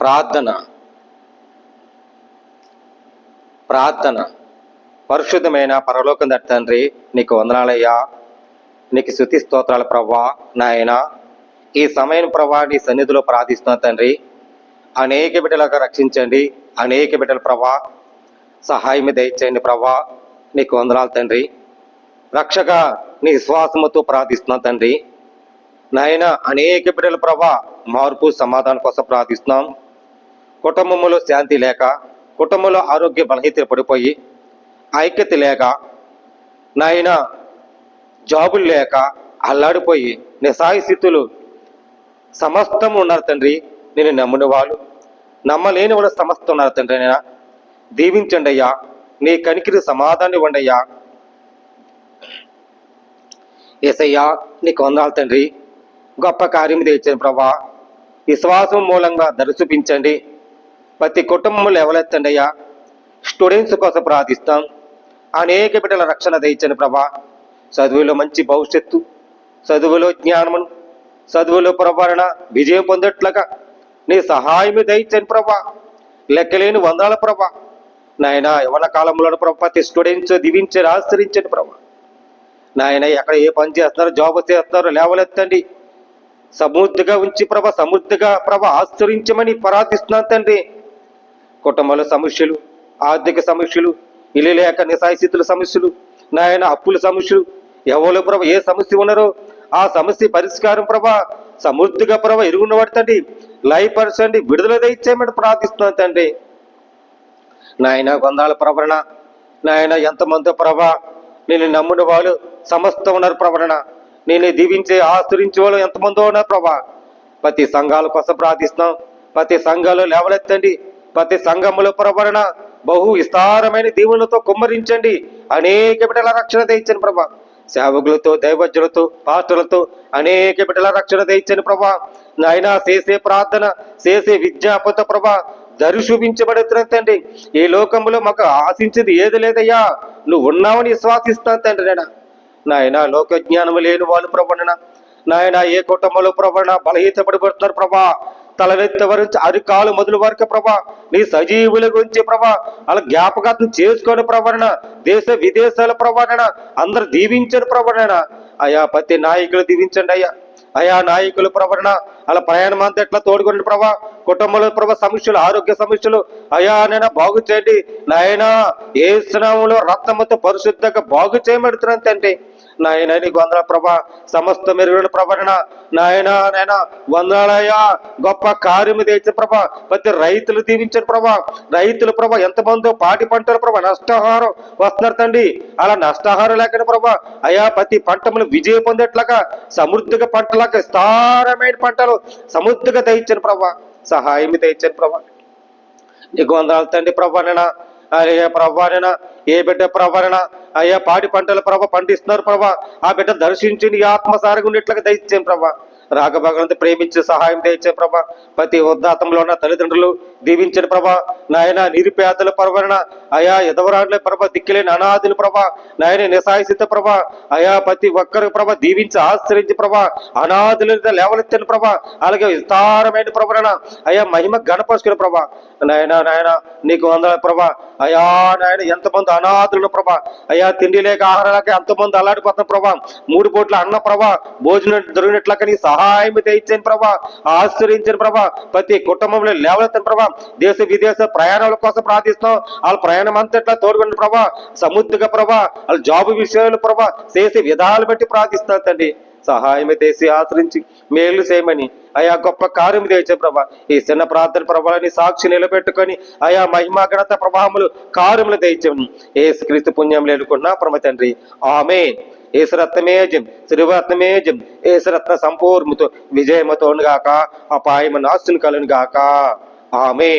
ప్రార్థన. ప్రార్థన. పరిశుద్ధమైన పరలోకం తండ్రి నీకు వందనాలయ్యా. నీకు శృతి స్తోత్రాల ప్రవ్వా నాయన. ఈ సమయం ప్రవ్వా నీ సన్నిధిలో ప్రార్థిస్తున్నా తండ్రి. అనేక బిడ్డలకు రక్షించండి. అనేక బిడ్డల ప్రవ్వా సహాయం దయచేయండి ప్రభా నీకు వందనాలు తండ్రి. రక్షక నీ విశ్వాసముతో ప్రార్థిస్తున్నా తండ్రి. నాయన అనేక బిడ్డల ప్రభా మార్పు సమాధానం కోసం ప్రార్థిస్తున్నాం. కుటుంబంలో శాంతి లేక కుటుంబంలో ఆరోగ్య బలహీత పడిపోయి ఐక్యత లేక నాయన జాబులు లేక అల్లాడిపోయి నిస్సాయి స్థితులు సమస్తం ఉన్నారు తండ్రి నేను నమ్మిన వాళ్ళు. నమ్మలేని వాళ్ళు సమస్తం ఉన్నారు తండ్రి నేను దీవించండి అయ్యా. నీ కనికిరి సమాధానం ఇవ్వండి అయ్యా. ఏసయ్యా నీకు వందాలు తండ్రి. గొప్ప కార్యం తెచ్చాను ప్రభా. విశ్వాసం మూలంగా దరి చూపించండి. ప్రతి కుటుంబంలో ఎవరెత్తండి అయ్యా? స్టూడెంట్స్ కోసం ప్రార్థిస్తాం. అనేక బిడ్డల రక్షణ దయచని ప్రభా. చదువులో మంచి భవిష్యత్తు చదువులో జ్ఞానమును చదువులో ప్రభారణ విజయం పొందట్లుగా నీ సహాయమే దయచని ప్రభా. లెక్కలేని వందల ప్రభా. నాయన యవన కాలంలో ప్రభా ప్రతి స్టూడెంట్స్ దీవించని ఆశ్రయించండి ప్రభా. నాయన ఎక్కడ ఏ పని చేస్తున్నారో జాబ్ చేస్తున్నారో లేవలెత్తండి సమృద్ధిగా ఉంచి ప్రభ సమృద్ధిగా ప్రభ ఆశ్రయించమని ప్రార్థిస్తున్నాను తండ్రి. కుటుంబాల సమస్యలు ఆర్థిక సమస్యలు ఇల్లు లేక నిసాయిస్థితుల సమస్యలు నాయన అప్పుల సమస్యలు ఎవరు ప్రభ ఏ సమస్య ఉన్నారో ఆ సమస్య పరిష్కారం ప్రభ సమృద్ధిగా ప్రభా ఎరుగున్న పడుతండి లైఫ్ పరచండి విడుదల దయచేయమని ప్రార్థిస్తున్నాను తండ్రి. నాయన గొందాల ప్రవరణ నాయన ఎంతమందో ప్రభా నేను నమ్ముని వాళ్ళు సమస్త ఉన్నారు ప్రవరణ. నేను దీవించే ఆశ్రయించే వాళ్ళు ఎంతమందో ఉన్నారు ప్రభా. ప్రతి సంఘాల కోసం ప్రార్థిస్తున్నాం ప్రతి సంఘాలు లేవలెత్తండి ప్రతి సంఘములో ప్రవరణ బహు విస్తారమైన దీవులతో కుమ్మరించండి. అనేక బిడ్డల రక్షణ తెచ్చని ప్రభా. సేవకులతో దైవజ్ఞులతో పాస్టర్లతో అనేక బిడ్డల రక్షణ తెచ్చని ప్రభా. నాయన చేసే ప్రార్థన చేసే విజ్ఞాపత ప్రభా దరి చూపించబడుతున్న తండ్రి. ఈ లోకంలో మాకు ఆశించింది ఏది లేదయ్యా? నువ్వు ఉన్నావని విశ్వాసిస్తాను తండ్రి నేను నాయన లోక జ్ఞానం లేని వాళ్ళు ప్రభన నాయన. ఏ కుటుంబంలో ప్రభన బలహీతపడిపడుతున్నారు ప్రభా? తలనెత్తి వరకు అరికాలు మొదలు వరకు ప్రభా. నీ సజీవుల గురించి ప్రభా. అలా జ్ఞాపకార్థం చేసుకొని ప్రవరణ దేశ విదేశాల ప్రవరణ అందరు దీవించని ప్రభన అయా ప్రతి నాయకులు దీవించండి అయ్యా. అయా నాయకులు ప్రవరణ అలా ప్రయాణం అంతా ఎట్లా తోడుకోండి ప్రభా. కుటుంబంలో ప్రభా సమస్యలు ఆరోగ్య సమస్యలు అయా నైనా బాగు చేయండి. నాయనా ఏ స్నామంలో రక్తముతో పరిశుద్ధంగా బాగు చేయబడుతున్నాను నాయన నీకు వందల ప్రభా సమస్త మెరుగుల ప్రభన నాయన నాయన వందలయ్యా గొప్ప కార్యము తెచ్చిన ప్రభా ప్రతి రైతులు దీవించిన ప్రభ రైతులు ప్రభా ఎంతమందో పాటి పంటలు ప్రభా నష్టహారం వస్తున్నారు తండ్రి. అలా నష్టహారం లేకుండా ప్రభా అయా ప్రతి పంటములు విజయం పొందేట్లాగా సమృద్ధిగా పంటలాగా విస్తారమైన పంటలు సమృద్ధిగా దయించాను ప్రభ సహాయం దయించాను ప్రభా. నీకు వందనాలు తండ్రి ప్రభానైనా అయ్యా ప్రభానైనా ఏ బిడ్డ ప్రభానైనా అయ్యా పాడి పంటల ప్రభ పండిస్తున్నారు ప్రభా ఆ బిడ్డ దర్శించి నీ ఆత్మసారిగా ఉండేట్లుగా దయచేయం ప్రభా రాగభగవంతు ప్రేమించి సహాయం తెచ్చే ప్రభా ప్రతి ఉద్దాతంలో ఉన్న తల్లిదండ్రులు దీవించిన ప్రభా. నాయన నిరుపేదల పరవరణ అయా ఎదవరాడ్ల ప్రభ దిక్కులేని అనాథుల ప్రభ. నాయన నిసాయిసిత ప్రభ. అయా ప్రతి ఒక్కరి ప్రభ దీవించి ఆశ్రయించి ప్రభ అనాథుల లేవలెత్తిన ప్రభ. అలాగే విస్తారమైన ప్రవరణ అయా మహిమ గణపరుచుకుని ప్రభ. నాయన నాయన నీకు వందల ప్రభ. అయా నాయన ఎంతమంది అనాథుల ప్రభ. అయా తిండి లేక ఆహారాలకే లేక ఎంతమంది అలాడిపోతున్న ప్రభ. మూడు పూట్ల అన్న ప్రభ భోజనం దొరికినట్లక నీ సహాయం తెచ్చాను ప్రభా ఆశ్రయించిన ప్రభా ప్రతి కుటుంబంలో లేవలెత్తని ప్రభా దేశ విదేశ ప్రయాణాల కోసం ప్రార్థిస్తాం వాళ్ళ ప్రయాణం అంతట్లా తోడుకున్న ప్రభా సముద్రగా ప్రభా వాళ్ళ జాబ్ విషయాలు ప్రభా చేసే విధాలు బట్టి ప్రార్థిస్తాను తండ్రి. సహాయం చేసి ఆశ్రయించి మేలు చేయమని. అయా గొప్ప కార్యం తెచ్చే ప్రభా. ఈ చిన్న ప్రార్థన ప్రభావాన్ని సాక్షి నిలబెట్టుకొని అయా మహిమా గణత ప్రభావములు కార్యములు తెచ్చమని ఏ క్రీస్తు పుణ్యం లేనుకున్నా ప్రమ తండ్రి. ఆమె ఏసురత్నమేజం శ్రీరత్నమేజం ఏసురత్న సంపూర్ణతో విజయమతోనుగాక అపాయమ నాస్తుని కలను గాక ఆమె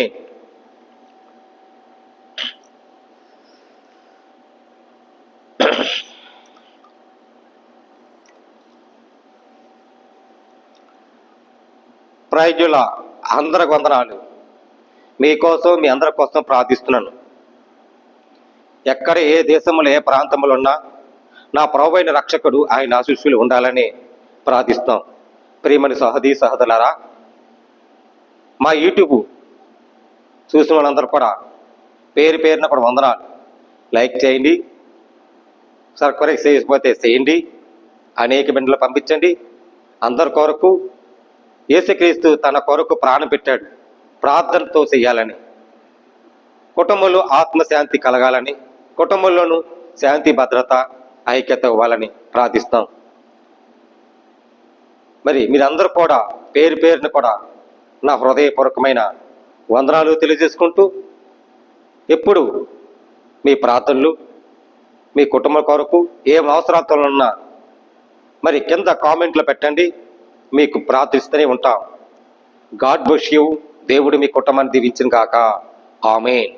ప్రైజుల అందరికి వందనాలు మీకోసం మీ అందరి కోసం ప్రార్థిస్తున్నాను. ఎక్కడ ఏ దేశంలో ఏ ప్రాంతంలో ఉన్నా నా ప్రభువైన రక్షకుడు ఆయన ఆశీస్సులు ఉండాలని ప్రార్థిస్తాం. ప్రియమని సహదీ సహదలరా మా యూట్యూబ్ చూసిన వాళ్ళందరూ కూడా పేరు పేరున కూడా వందనాలు. లైక్ చేయండి సబ్స్క్రైబ్ చేయకపోతే చేయండి అనేక బిడ్డలు పంపించండి. అందరి కొరకు యేసుక్రీస్తు తన కొరకు ప్రాణం పెట్టాడు. ప్రార్థనతో చేయాలని కుటుంబంలో ఆత్మశాంతి కలగాలని కుటుంబంలోనూ శాంతి భద్రత ఐక్యత ఇవ్వాలని ప్రార్థిస్తాం. మరి మీరందరూ కూడా పేరు పేరును కూడా నా హృదయపూర్వకమైన వందనాలు తెలియజేసుకుంటూ ఎప్పుడు మీ ప్రార్థనలు మీ కుటుంబం కొరకు ఏం అవసరాలతో ఉన్నా మరి కింద కామెంట్లు పెట్టండి. మీకు ప్రార్థిస్తూనే ఉంటాం. God bless you. దేవుడు మీ కుటుంబాన్ని దీవించిన కాక ఆమె